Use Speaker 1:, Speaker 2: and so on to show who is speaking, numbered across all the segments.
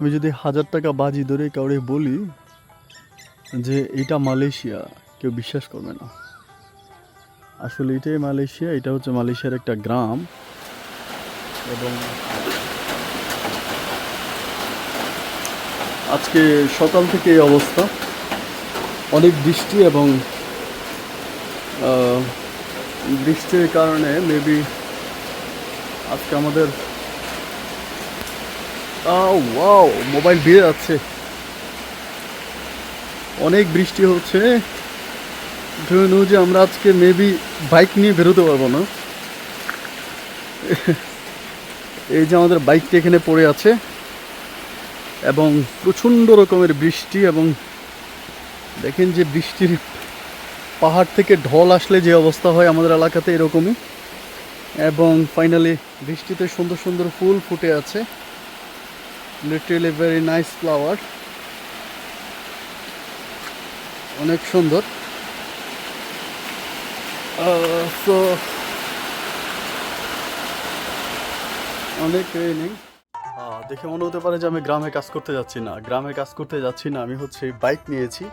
Speaker 1: আমি যদি হাজার টাকা বাজি ধরে কাউরে বলি যে এটা মালয়েশিয়া, কেউ বিশ্বাস করবে না। আসলে এটাই মালয়েশিয়া, এটা হচ্ছে মালয়েশিয়ার একটা গ্রাম। এবং আজকে সকাল থেকে এই অবস্থা। অনেক বৃষ্টি এবং বৃষ্টির কারণে মেবি আজকে আমাদের ওয়াও মোবাইল ভিড়ে যাচ্ছে। অনেক বৃষ্টি হচ্ছে। ধরে যে আমরা আজকে মেবি বাইক নিয়ে বেরোতে পারব না। এই যে আমাদের বাইকটা এখানে পড়ে আছে এবং প্রচণ্ড রকমের বৃষ্টি এবং দেখেন যে বৃষ্টির পাহাড় থেকে ঢল আসলে যে অবস্থা হয় আমাদের এলাকাতে এরকমই। এবং ফাইনালি বৃষ্টিতে সুন্দর সুন্দর ফুল ফুটে আছে। লিটারেলি ভেরি নাইস ফ্লাওয়ার অনেক সুন্দর। সো অনেক রেনিং দেখে মনে হতে পারে যে আমি গ্রামে কাজ করতে যাচ্ছি না। গ্রামে কাজ করতে যাচ্ছি না, আমি হচ্ছে বাইক নিয়েছি।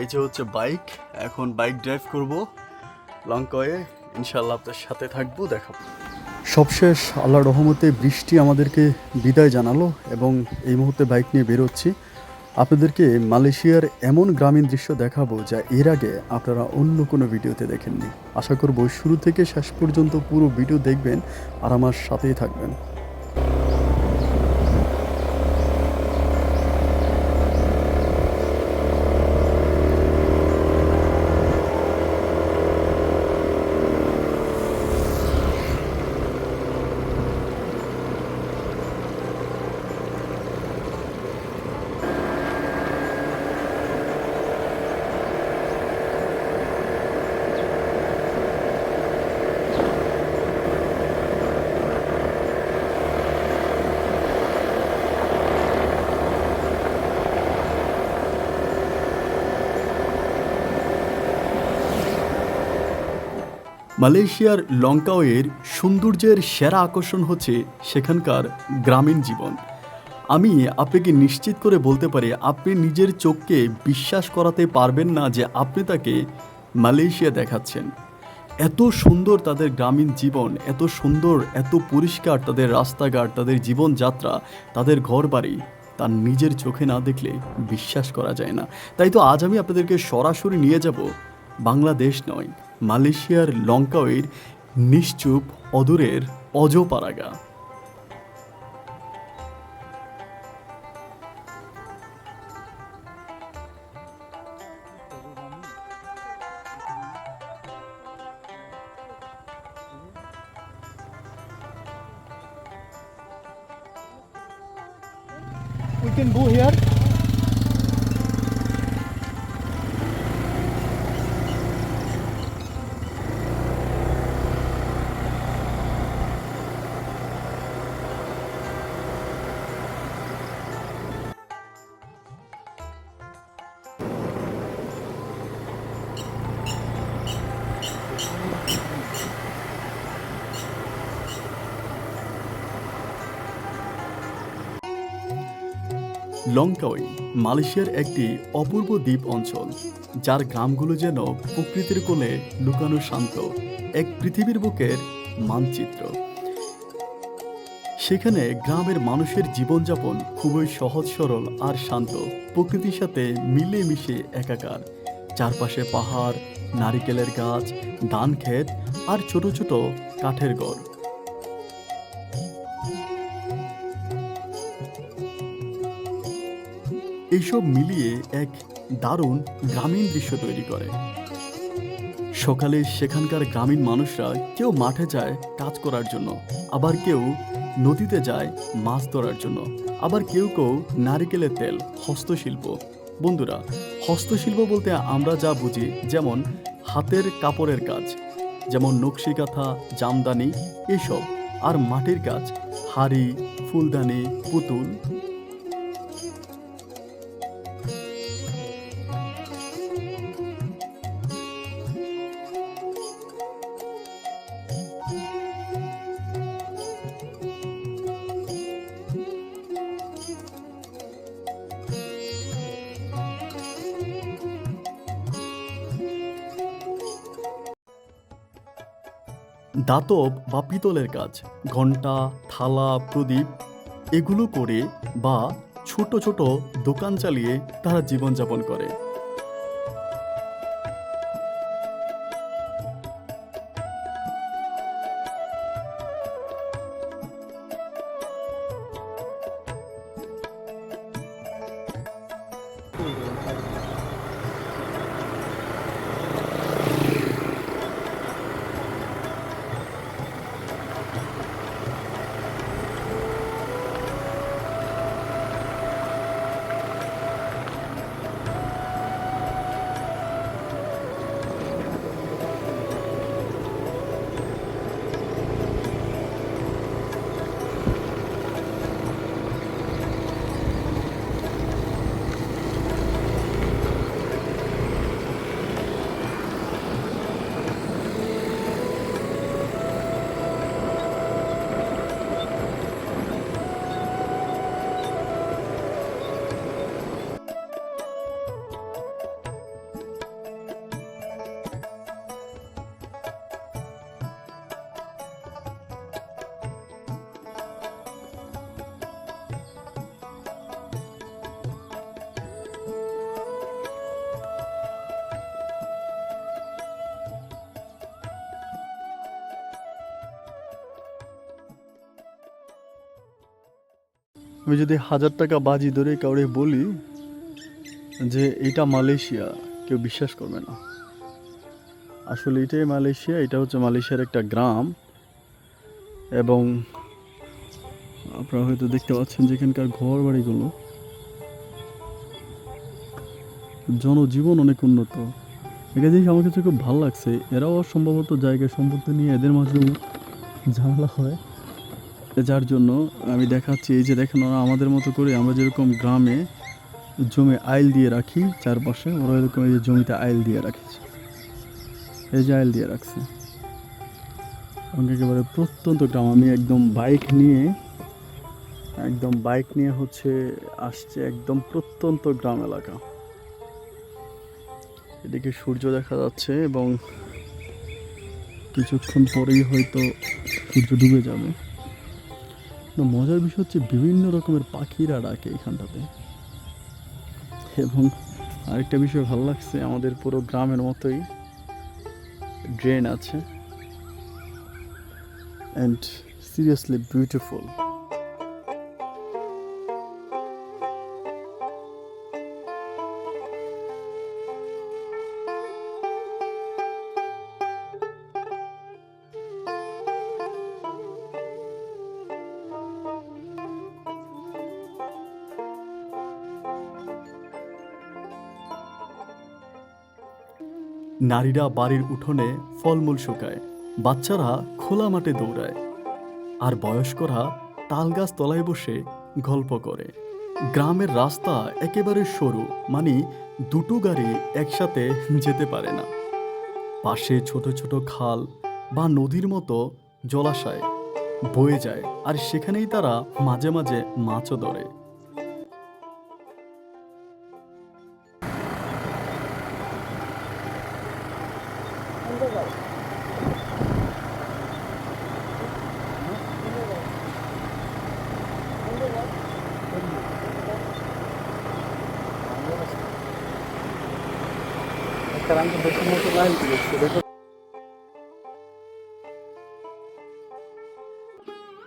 Speaker 1: এই যে হচ্ছে বাইক এখন বাইক ড্রাইভ করব। লঙ্কয়ে ইনশাল্লাহ আপনার সাথে থাকব, দেখাবো। সবশেষ আল্লাহ রহমতে বৃষ্টি আমাদেরকে বিদায় জানালো এবং এই মুহূর্তে বাইক নিয়ে বেরোচ্ছি। আপনাদেরকে মালয়েশিয়ার এমন গ্রামীণ দৃশ্য দেখাবো যা এর আগে আপনারা অন্য কোনো ভিডিওতে দেখেননি। আশা করব শুরু থেকে শেষ পর্যন্ত পুরো ভিডিও দেখবেন আর আমার সাথেই থাকবেন। মালয়েশিয়ার লঙ্কাওয়ের সৌন্দর্যের সেরা আকর্ষণ হচ্ছে সেখানকার গ্রামীণ জীবন। আমি আপনাকে নিশ্চিত করে বলতে পারি, আপনি নিজের চোখকে বিশ্বাস করাতে পারবেন না যে আপনি তাকে মালয়েশিয়া দেখাচ্ছেন। এত সুন্দর তাদের গ্রামীণ জীবন, এত সুন্দর, এত পরিষ্কার তাদের রাস্তাঘাট, তাদের জীবনযাত্রা, তাদের ঘরবাড়ি তার নিজের চোখে না দেখলে বিশ্বাস করা যায় না। তাই তো আজ আমি আপনাদেরকে সরাসরি নিয়ে যাব, বাংলাদেশ নয়। মালয়েশিয়ার লঙ্কাওয়ের নিশ্চুপ অদূরের অজপারাগা We can go here. লঙ্কাওই মালয়েশিয়ার একটি অপূর্ব দ্বীপ অঞ্চল, যার গ্রামগুলো যেন প্রকৃতির কোলে লুকানো শান্ত, এক পৃথিবীর বুকের মানচিত্র। সেখানে গ্রামের মানুষের জীবনযাপন খুবই সহজ, সরল আর শান্ত, প্রকৃতির সাথে মিলে মিশে একাকার। চারপাশে পাহাড়, নারিকেলের গাছ ধান ক্ষেত আর ছোট ছোট কাঠের ঘর। এইসব মিলিয়ে এক দারুণ গ্রামীণ দৃশ্য তৈরি করে। সকালে সেখানকার গ্রামীণ মানুষরা কেউ মাঠে যায় কাজ করার জন্য, আবার কেউ নদীতে যায় মাছ ধরার জন্য, আবার কেউ কেউ নারিকেলের তেল, হস্তশিল্প। বন্ধুরা, হস্তশিল্প বলতে আমরা যা বুঝি যেমন হাতের কাপড়ের কাজ, যেমন নকশি কাঁথা জামদানি, এসব। আর মাটির কাজ, হাড়ি, ফুলদানি, পুতুল দাতব বা পিতলের কাজ, ঘণ্টা, থালা, প্রদীপ, এগুলো করে বা ছোট ছোট দোকান চালিয়ে তারা জীবনযাপন করে। আমি যদি হাজার টাকা বাজি ধরে কাউরে বলি যে এটা মালয়েশিয়া, কেউ বিশ্বাস করবে না। আসলে এটাই মালয়েশিয়া, এটা হচ্ছে মালয়েশিয়ার একটা গ্রাম। এবং আপনারা হয়তো দেখতে পাচ্ছেন যে এখানকার ঘর বাড়িগুলো জনজীবন অনেক উন্নত। একটা জিনিস আমার কাছে খুব ভালো লাগছে। এরাও সম্ভবত জায়গা সম্পত্তি নিয়ে এদের মাঝেও ঝামেলা হয়। যার জন্য আমি দেখাচ্ছি, এই যে দেখেন ওরা আমাদের মতো করে আমরা যেরকম গ্রামে জমি আইল দিয়ে রাখি চারপাশে, ওরা এরকম এই যে জমিতে আইল দিয়ে রাখেছে এই যে আইল দিয়ে রাখছে। একেবারে প্রত্যন্ত গ্রাম, আমি একদম বাইক নিয়ে, একদম বাইক নিয়ে হচ্ছে আসছে একদম প্রত্যন্ত গ্রাম এলাকা। এদিকে সূর্য দেখা যাচ্ছে এবং কিছুক্ষণ পরেই হয়তো সূর্য ডুবে যাবে। মজার বিষয় হচ্ছে বিভিন্ন রকমের পাখিরা ডাকে এখানটাতে। এবং আরেকটা বিষয় ভালো লাগছে, আমাদের পুরো গ্রামের মতোই ড্রেন আছে। অ্যান্ড সিরিয়াসলি বিউটিফুল নারীরা বাড়ির উঠোনে ফলমূল শুকায়, বাচ্চারা খোলা মাঠে দৌড়ায়, আর বয়স্করা তালগাছ তলায় বসে গল্প করে। গ্রামের রাস্তা একেবারে সরু মানে দুটো গাড়ি একসাথে যেতে পারে না। পাশে ছোট ছোট খাল বা নদীর মতো জলাশয় বয়ে যায়, আর সেখানেই তারা মাঝে মাঝে মাছও ধরে।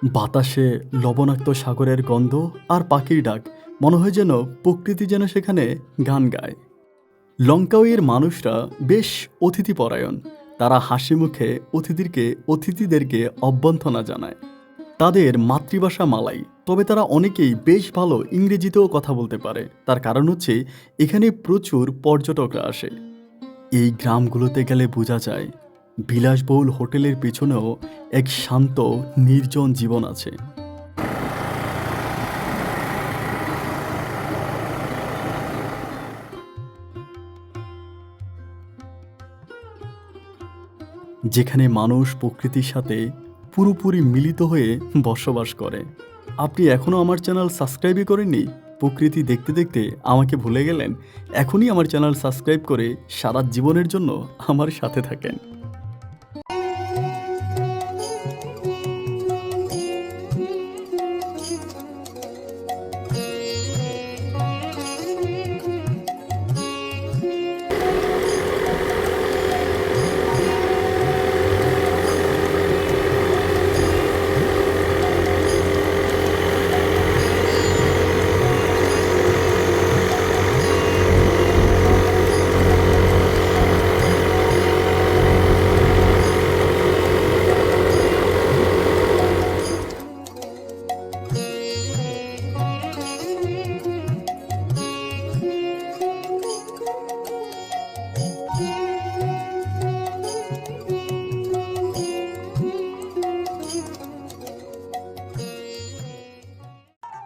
Speaker 1: বাতাসে লবণাক্ত সাগরের গন্ধ আর পাখির ডাক। মনে হয় যেন প্রকৃতি যেন সেখানে গান গায়। লঙ্কাউয়ের মানুষরা বেশ অতিথিপরায়ণ। তারা হাসি মুখে অতিথিদেরকে অতিথিদেরকে অভ্যর্থনা জানায়। তাদের মাতৃভাষা মালাই। তবে তারা অনেকেই বেশ ভালো ইংরেজিতেও কথা বলতে পারে। তার কারণ হচ্ছে, এখানে প্রচুর পর্যটকরা আসে। এই গ্রামগুলোতে গেলে বোঝা যায়, বিলাসবহুল হোটেলের পেছনেও এক শান্ত, নির্জন জীবন আছে। যেখানে মানুষ প্রকৃতির সাথে পুরোপুরি মিলিত হয়ে বসবাস করে। আপনি এখনও আমার চ্যানেল সাবস্ক্রাইবই করেননি? প্রকৃতি দেখতে দেখতে আমাকে ভুলে গেলেন, এখনই আমার চ্যানেল সাবস্ক্রাইব করে সারা জীবনের জন্য আমার সাথে থাকেন।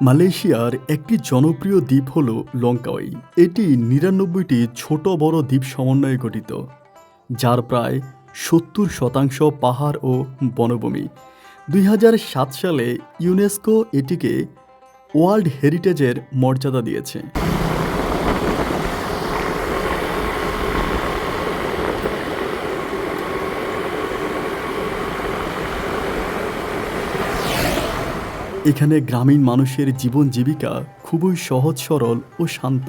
Speaker 1: মালয়েশিয়ার একটি জনপ্রিয় দ্বীপ হল লঙ্কাওয়াই এটি নিরানব্বইটি ছোট বড় দ্বীপ সমন্বয়ে গঠিত, যার প্রায় সত্তর শতাংশ পাহাড় ও বনভূমি। দুই হাজার সাত সালে ইউনেস্কো এটিকে ওয়ার্ল্ড হেরিটেজের মর্যাদা দিয়েছে। এখানে গ্রামীণ মানুষের জীবন জীবিকা খুবই সহজ, সরল ও শান্ত।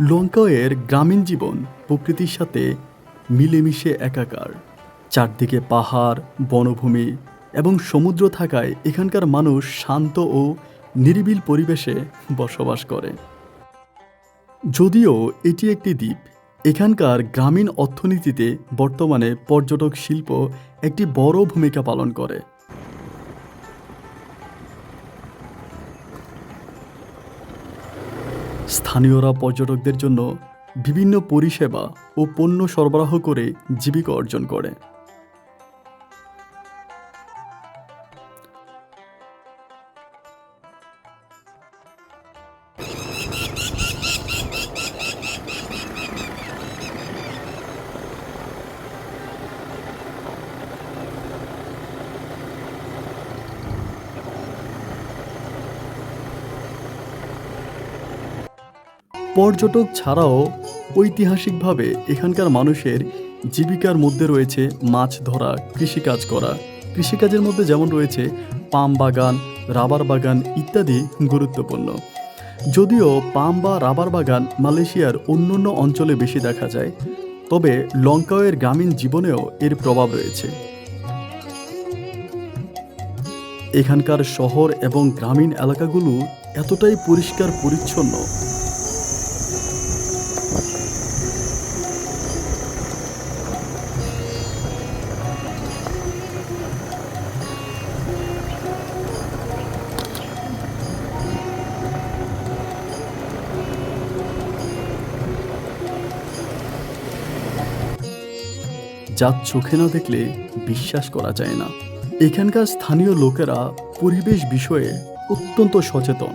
Speaker 1: লঙ্কায়ের গ্রামীণ জীবন প্রকৃতির সাথে মিলেমিশে একাকার। চারদিকে পাহাড়, বনভূমি এবং সমুদ্র থাকায় এখানকার মানুষ শান্ত ও নিরিবিল পরিবেশে বসবাস করে। যদিও এটি একটি দ্বীপ এখানকার গ্রামীণ অর্থনীতিতে বর্তমানে পর্যটক শিল্প একটি বড় ভূমিকা পালন করে। স্থানীয়রা পর্যটকদের জন্য বিভিন্ন পরিষেবা ও পণ্য সরবরাহ করে জীবিকা অর্জন করে। পর্যটক ছাড়াও ঐতিহাসিকভাবে এখানকার মানুষের জীবিকার মধ্যে রয়েছে মাছ ধরা, কৃষিকাজ করা। কৃষিকাজের মধ্যে যেমন রয়েছে পাম বাগান, রাবার বাগান ইত্যাদি গুরুত্বপূর্ণ। যদিও পাম বা রাবার বাগান মালয়েশিয়ার অন্যান্য অঞ্চলে বেশি দেখা যায়, তবে লঙ্কাওয়ের গ্রামীণ জীবনেও এর প্রভাব রয়েছে। এখানকার শহর এবং গ্রামীণ এলাকাগুলো এতটাই পরিষ্কার পরিচ্ছন্ন যা চোখে না দেখলে বিশ্বাস করা যায় না। এখানকার স্থানীয় লোকেরা পরিবেশ বিষয়ে অত্যন্ত সচেতন।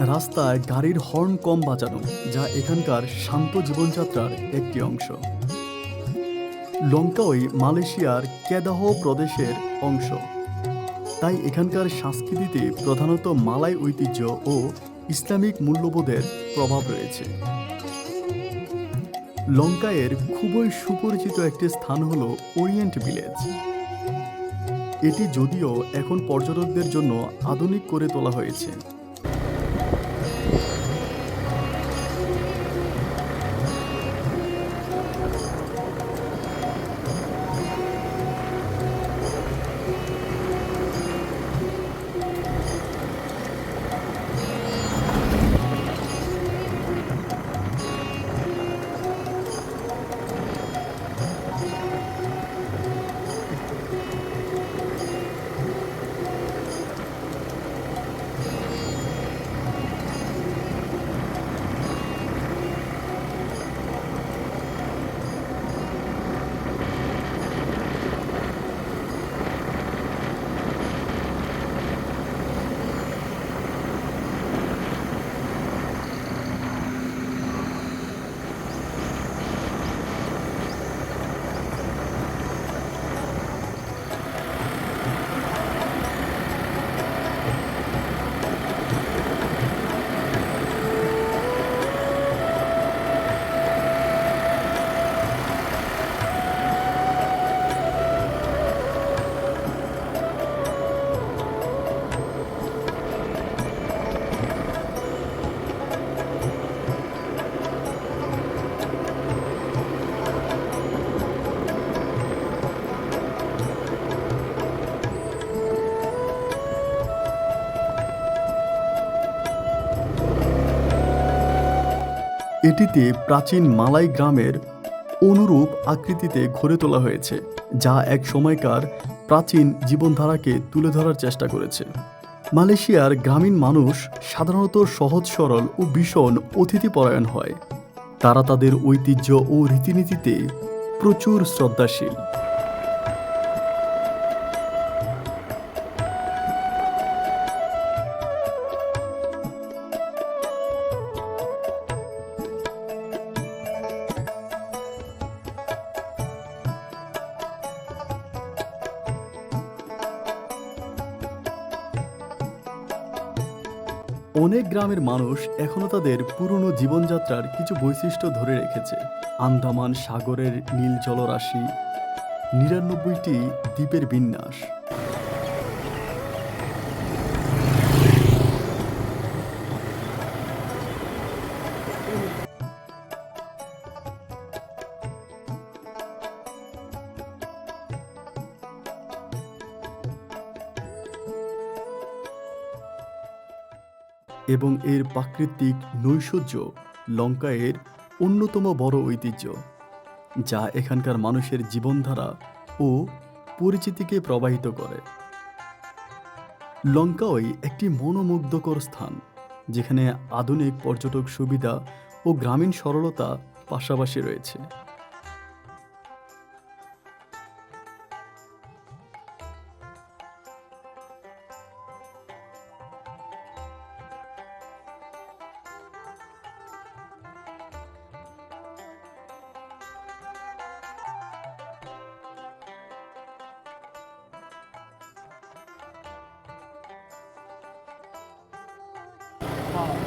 Speaker 1: রাস্তায় গাড়ির হর্ন কম বাজানো, যা এখানকার শান্ত জীবনযাত্রার একটি অংশ। লঙ্কাওই মালয়েশিয়ার কেদাহ প্রদেশের অংশ। তাই এখানকার সংস্কৃতিতে প্রধানত মালাই ঐতিহ্য ও ইসলামিক মূল্যবোধের প্রভাব রয়েছে। লঙ্কায়ের খুবই সুপরিচিত একটি স্থান হল ওরিয়েন্ট ভিলেজ। এটি যদিও এখন পর্যটকদের জন্য আধুনিক করে তোলা হয়েছে। এটিতে প্রাচীন মালাই গ্রামের অনুরূপ আকৃতিতে ঘরে তোলা হয়েছে, যা এক সময়কার প্রাচীন জীবনধারাকে তুলে ধরার চেষ্টা করেছে। মালয়েশিয়ার গ্রামীণ মানুষ সাধারণত সহজ, সরল ও ভীষণ অতিথিপরায়ণ হয়। তারা তাদের ঐতিহ্য ও রীতিনীতিতে প্রচুর শ্রদ্ধাশীল। অনেক গ্রামের মানুষ এখনও তাদের পুরনো জীবনযাত্রার কিছু বৈশিষ্ট্য ধরে রেখেছে। আন্দামান সাগরের নীল জলরাশি, নিরানব্বইটি দ্বীপের বিন্যাস। এবং এর প্রাকৃতিক নৈসর্য লঙ্কা এর অন্যতম বড় ঐতিহ্য, যা এখানকার মানুষের জীবনধারা ও পরিচিতিকে প্রবাহিত করে। লঙ্কাওই একটি মনোমুগ্ধকর স্থান, যেখানে আধুনিক পর্যটক সুবিধা ও গ্রামীণ সরলতা পাশাপাশি রয়েছে। fall.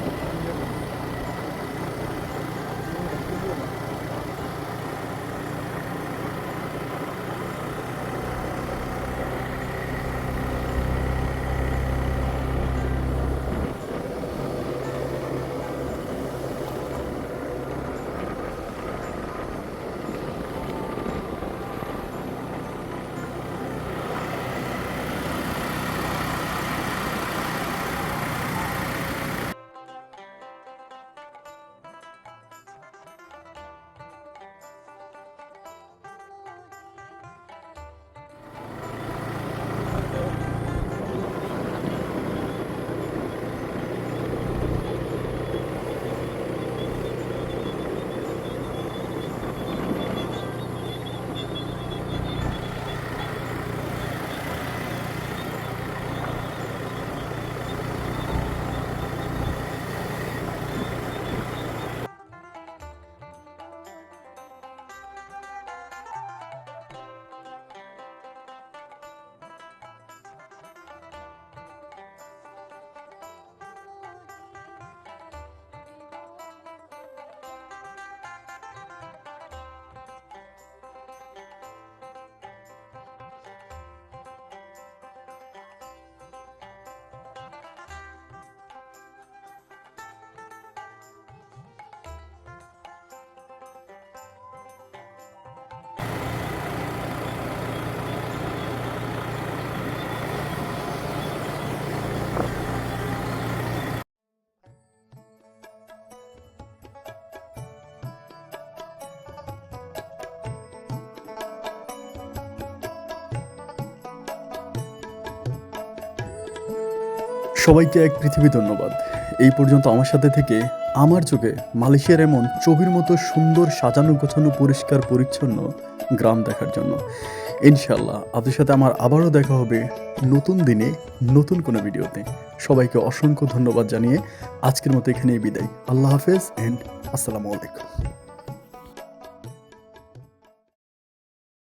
Speaker 1: সবাইকে এক পৃথিবী ধন্যবাদ। এই পর্যন্ত আমার সাথে থেকে আমার চোখে মালয়েশিয়ার এমন ছবির মতো সুন্দর সাজানো গোছানো পরিষ্কার পরিচ্ছন্ন গ্রাম দেখার জন্য। ইনশাল্লাহ আপনাদের সাথে আমার আবারও দেখা হবে নতুন দিনে, নতুন কোনো ভিডিওতে। সবাইকে অসংখ্য ধন্যবাদ জানিয়ে আজকের মতো এখানেই বিদায়। আল্লাহ হাফেজ অ্যান্ড আসসালামু আলাইকুম।